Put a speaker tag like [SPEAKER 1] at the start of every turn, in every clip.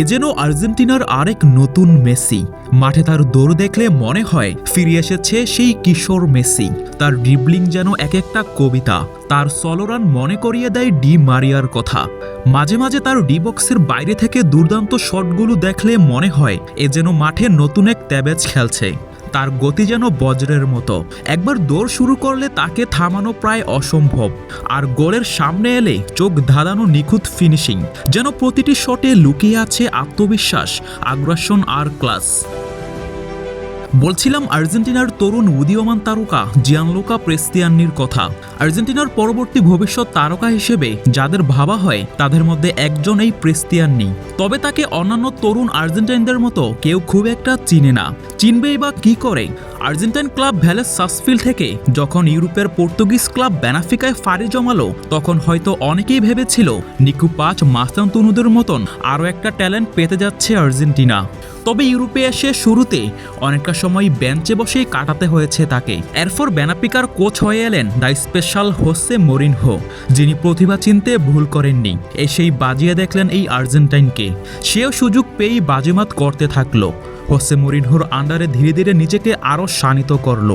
[SPEAKER 1] এ যেন আর্জেন্টিনার আরেক নতুন মেসি। মাঠে তার দৌড় দেখলে মনে হয় ফিরে এসেছে সেই কিশোর মেসি। তার ড্রিবলিং যেন এক একটা কবিতা। তার সলোরান মনে করিয়ে দেয় ডি মারিয়ার কথা। মাঝে মাঝে তার ডিবক্সের বাইরে থেকে দুর্দান্ত শটগুলো দেখলে মনে হয় এ যেন মাঠে নতুন এক ত্যাবেজ খেলছে। তার গতি যেন বজ্রের মতো। একবার দৌড় শুরু করলে তাকে থামানো প্রায় অসম্ভব। আর গোলের সামনে এলে চোখ ধাঁধানো নিখুঁত ফিনিশিং যেন প্রতিটি শটে লুকিয়ে আছে আত্মবিশ্বাস আগ্রাসন আর ক্লাস বলছিলাম আর্জেন্টিনার তরুণ উদীয়মান তারকা জিয়ানলোকা প্রেস্তিয়ান্নির কথা। আর্জেন্টিনার পরবর্তী ভবিষ্যৎ তারকা হিসেবে যাদের ভাবা হয়, তাদের মধ্যে একজন এই প্রেস্তিয়ান্নি। তবে তাকে অন্যান্য তরুণ আর্জেন্টাইনদের মতো কেউ খুব একটা চিনে না। চিনবেই বা কি করে? আর্জেন্টাইন ক্লাব ভ্যালেস সাসফিল থেকে যখন ইউরোপের পর্তুগিজ ক্লাব বেনাফিকায় ফাড়ি জমালো, তখন হয়তো অনেকেই ভেবেছিল নিকু পাঁচ মাস্তান্তুনুদের মতন আরও একটা ট্যালেন্ট পেতে যাচ্ছে আর্জেন্টিনা। তবে ইউরোপে এসে শুরুতে অনেকটা সময় বেঞ্চে বসেই কাটাতে হয়েছে তাকে। এরপর বেনাপিকার কোচ হয়ে এলেন দ্য স্পেশাল হোসে মরিনহো, যিনি প্রতিভা চিনতে ভুল করেননি। এসেই বাজিয়ে দেখলেন এই আর্জেন্টাইনকে। সেও সুযোগ পেয়েই বাজিমাত করতে থাকল। হোসে মরিনহোর আন্ডারে ধীরে ধীরে নিজেকে আরও শানিত করল।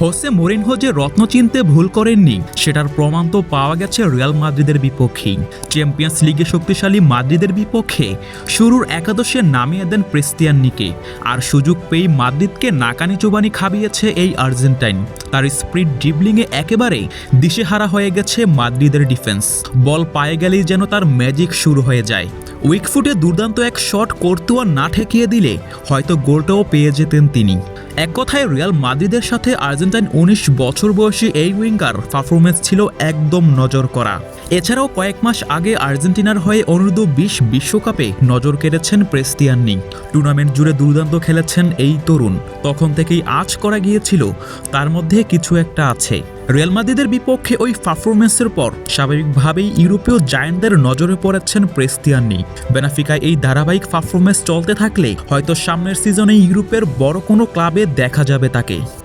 [SPEAKER 1] হোসে মরিনহো যে রত্ন চিনতে ভুল করেননি, সেটার প্রমাণ তো পাওয়া গেছে রিয়াল মাদ্রিদের বিপক্ষেই। চ্যাম্পিয়ন্স লিগে শক্তিশালী মাদ্রিদের বিপক্ষে শুরুর একাদশে নামিয়ে দেন প্রেস্তিয়ান্নিকে আর সুযোগ পেয়ে মাদ্রিদকে নাকানি চোবানি খাবিয়েছে এই আর্জেন্টাইন। তার স্প্রিট ড্রিবলিংয়ে একেবারে দিশেহারা হয়ে গেছে মাদ্রিদের ডিফেন্স বল পায়ে গেলেই যেন তার ম্যাজিক শুরু হয়ে যায়। উইকফুটে দুর্দান্ত এক শট কর্তুয়া না ঠেকিয়ে দিলে হয়তো গোলটাও পেয়ে যেতেন তিনি। এক কথায় রিয়াল মাদ্রিদের সাথে আর্জেন্টাইন উনিশ বছর বয়সী এই উইঙ্গার পারফরমেন্স ছিল একদম নজর করা। এছাড়াও কয়েক মাস আগে আর্জেন্টিনার হয়ে অনূর্ধ্ব বিশ বিশ্বকাপে নজর কেড়েছেন প্রেস্তিয়ান্নি টুর্নামেন্ট জুড়ে দুর্দান্ত খেলেছেন এই তরুণ। তখন থেকেই আজ করা গিয়েছিল, তার মধ্যে কিছু একটা আছে। রিয়াল মাদ্রিদের বিপক্ষে ওই পারফরমেন্সের পর স্বাভাবিকভাবেই ইউরোপীয় জায়ান্টদের নজরে পড়েছেন প্রেস্তিয়ান্নি বেনাফিকায় এই ধারাবাহিক পারফরমেন্স চলতে থাকলে হয়তো সামনের সিজনে ইউরোপের বড় কোনো ক্লাবে দেখা যাবে তাকে।